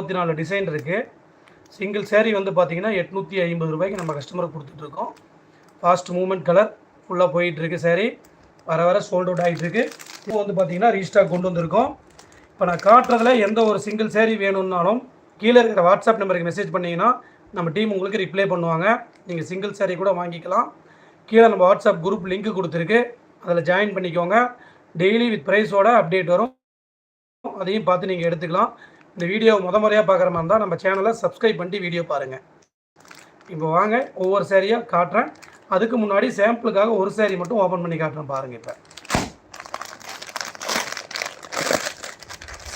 முப்பத்தி நாலு டிசைன் இருக்குது சிங்கிள் சேரீ வந்து பார்த்தீங்கன்னா எட்நூற்றி ஐம்பது ரூபாய்க்கு நம்ம கஸ்டமருக்கு கொடுத்துட்ருக்கோம் ஃபாஸ்ட் மூவ்மெண்ட் கலர் ஃபுல்லாக போயிட்டுருக்கு சேரீ வர வர சோல்ட் அவுட் ஆகிட்டு இருக்கு. இப்போ வந்து பார்த்தீங்கன்னா ரீஸ்டாக் கொண்டு வந்திருக்கோம். இப்போ நான் காட்டுறதுல எந்த ஒரு சிங்கிள் சேரீ வேணும்னாலும் கீழே இருக்கிற வாட்ஸ்அப் நம்பருக்கு மெசேஜ் பண்ணிங்கன்னா நம்ம டீம் உங்களுக்கு ரிப்ளை பண்ணுவாங்க. நீங்கள் சிங்கிள் சேரீ கூட வாங்கிக்கலாம். கீழே நம்ம வாட்ஸ்அப் குரூப் லிங்க் கொடுத்துருக்கு. அதில் ஜாயின் பண்ணிக்கோங்க. டெய்லி வித் ப்ரைஸோட அப்டேட் வரும். அதையும் பார்த்து நீங்கள் எடுத்துக்கலாம். இந்த வீடியோ முத முறையாக பார்க்குற மாதிரி இருந்தால் நம்ம சேனலை சப்ஸ்கிரைப் பண்ணிட்டு வீடியோ பாருங்கள் இப்போ வாங்க ஒவ்வொரு சேரீயாக காட்டுறேன். அதுக்கு முன்னாடி சாம்பிளுக்காக ஒரு சேரீ மட்டும் ஓப்பன் பண்ணி காட்டுறேன் பாருங்கள் இப்போ.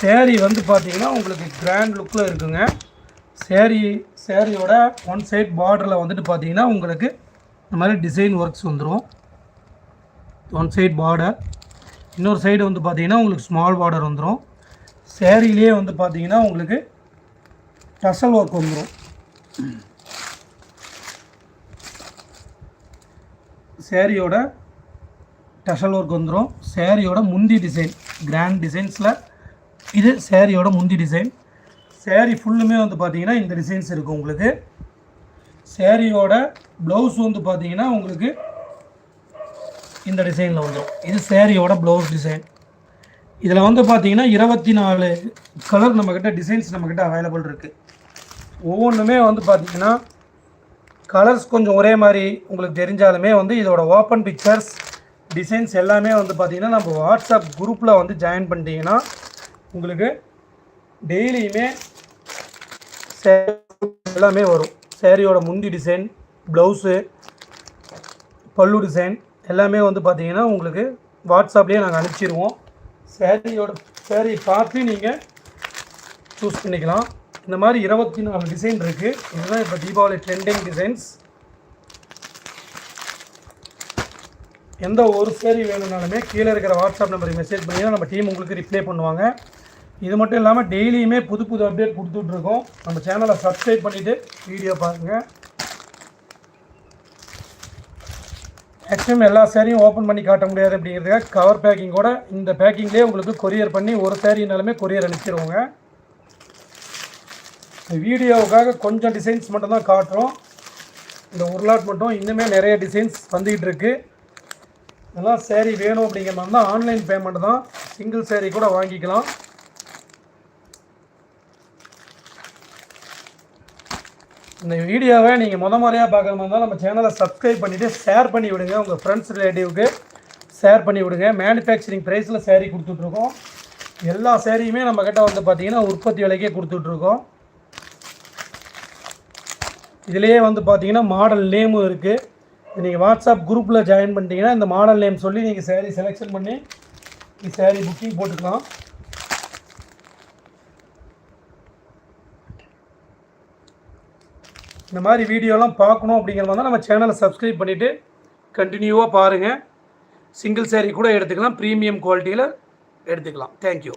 சேரீ வந்து பார்த்தீங்கன்னா உங்களுக்கு கிராண்ட் லுக்கில் இருக்குங்க. சேரீ சேரீயோட ஒன் சைட் பார்டரில் வந்துட்டு பார்த்தீங்கன்னா உங்களுக்கு இந்த மாதிரி டிசைன் ஒர்க்ஸ் வந்துடும் ஒன் சைட் பார்டர் இன்னொரு சைடு வந்து பார்த்தீங்கன்னா உங்களுக்கு ஸ்மால் பார்டர் வந்துடும் சேரீலேயே வந்து பார்த்தீங்கன்னா உங்களுக்கு டசல் ஒர்க் வந்துடும் சேரீயோட டசல் ஒர்க் வந்துடும் சேரீயோட முந்தி டிசைன் கிராண்ட் டிசைன்ஸில் இது சேரீயோட முந்தி டிசைன் சேரீ ஃபுல்லுமே வந்து பார்த்தீங்கன்னா இந்த டிசைன்ஸ் இருக்கும் உங்களுக்கு. சேரீயோட ப்ளவுஸ் வந்து பார்த்தீங்கன்னா உங்களுக்கு இந்த டிசைனில் வந்துடும் இது சேரீயோட ப்ளவுஸ் டிசைன் இதில் வந்து பார்த்தீங்கன்னா இருபத்தி நாலு கலர் நம்மக்கிட்ட டிசைன்ஸ் நம்மக்கிட்ட அவைலபிள் இருக்குது ஒவ்வொன்றுமே வந்து பார்த்தீங்கன்னா கலர்ஸ் கொஞ்சம் ஒரே மாதிரி உங்களுக்கு தெரிஞ்சாலுமே வந்து இதோட ஓப்பன் பிக்சர்ஸ் டிசைன்ஸ் எல்லாமே வந்து பார்த்திங்கன்னா நம்ம வாட்ஸ்அப் குரூப்பில் வந்து ஜாயின் பண்ணிட்டீங்கன்னா உங்களுக்கு டெய்லியுமே எல்லாமே வரும். சேரீயோட முந்தி டிசைன் ப்ளவுஸு பல்லு டிசைன் எல்லாமே வந்து பார்த்திங்கன்னா உங்களுக்கு வாட்ஸ்அப்லேயே நாங்கள் அனுப்பிச்சிடுவோம் சேரீயோட சேரீ பார்த்து நீங்கள் சூஸ் பண்ணிக்கலாம். இந்த மாதிரி இருபத்தி நாலு டிசைன் இருக்குது இதுதான் இப்போ தீபாவளி ட்ரெண்டிங் டிசைன்ஸ் எந்த ஒரு சேரீ வேணும்னாலுமே கீழே இருக்கிற வாட்ஸ்அப் நம்பருக்கு மெசேஜ் பண்ணிங்கன்னா நம்ம டீம் உங்களுக்கு ரிப்ளை பண்ணுவாங்க. இது மட்டும் இல்லாமல் டெய்லியுமே புது புது அப்டேட் கொடுத்துட்ருக்கோம் நம்ம சேனலை சப்ஸ்கிரைப் பண்ணிவிட்டு வீடியோ பாருங்கள் மேக்ஸிமம் எல்லா சேரீயும் ஓப்பன் பண்ணி காட்ட முடியாது அப்படிங்கிறதுக்காக கவர் பேக்கிங்கோட இந்த பேக்கிங்லேயே உங்களுக்கு கொரியர் பண்ணி ஒரு சேரீனாலுமே கொரியர் அனுப்பிச்சிருவோங்க. இந்த வீடியோவுக்காக கொஞ்சம் டிசைன்ஸ் மட்டும்தான் காட்டுறோம். இந்த ஒரு லாட் மட்டும் இன்னுமே நிறைய டிசைன்ஸ் வந்துக்கிட்டு இருக்கு. இதெல்லாம் சேரீ வேணும் அப்படிங்கிற மாதிரி தான் ஆன்லைன் பேமெண்ட் தான். சிங்கிள் சேரீ கூட வாங்கிக்கலாம். இந்த வீடியோவை நீங்கள் முத முறையாக பார்க்குற மாதிரி இருந்தால் நம்ம சேனலை சப்ஸ்கிரைப் பண்ணிவிட்டு ஷேர் பண்ணி விடுங்க. உங்கள் ஃப்ரெண்ட்ஸ் ரிலேட்டிவ்க்கு ஷேர் பண்ணி விடுங்க. மேனுஃபேக்சரிங் ப்ரைஸில் சேரீ கொடுத்துட்ருக்கோம். எல்லா சேரீயுமே நம்மக்கிட்ட வந்து பார்த்திங்கன்னா உற்பத்தி விலைக்கே கொடுத்துட்ருக்கோம். இதுலேயே வந்து பார்த்திங்கன்னா மாடல் நேமும் இருக்குது நீங்கள் வாட்ஸ்அப் குரூப்பில் ஜாயின் பண்ணிட்டீங்கன்னா இந்த மாடல் நேம் சொல்லி நீங்கள் சேரீ செலெக்ஷன் பண்ணி சேரீ புக்கிங் போட்டுக்கலாம். இந்த மாதிரி வீடியோலாம் பார்க்கணும் அப்படிங்கிற மாதிரி தான் நம்ம சேனலை சப்ஸ்கிரைப் பண்ணிவிட்டு கண்டினியூவாக பாருங்கள் சிங்கிள் சேரீ கூட எடுத்துக்கலாம். ப்ரீமியம் குவாலிட்டியில் எடுத்துக்கலாம். தேங்க்யூ